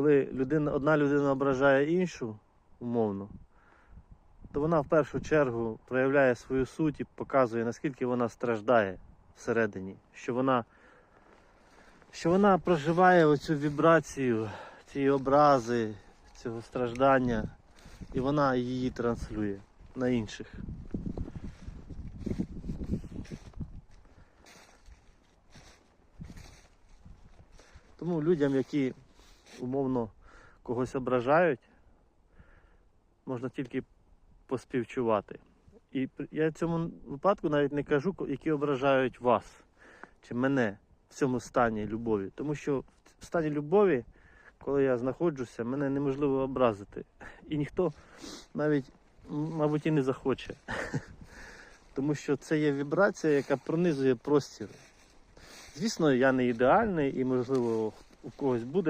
коли людина, одна людина ображає іншу, умовно, то вона в першу чергу проявляє свою суть і показує, наскільки вона страждає всередині, що вона, що вона проживає оцю вібрацію, ці образи, цього страждання, і вона її транслює на інших. Тому людям, які умовно когось ображають, можна тільки поспівчувати. І я в цьому випадку навіть не кажу, які ображають вас чи мене в цьому стані любові. Тому що в стані любові, коли я знаходжуся, мене неможливо образити. І ніхто навіть, мабуть, і не захоче. Тому що це є вібрація, яка пронизує простір. Звісно, я не ідеальний і, можливо, у когось буде.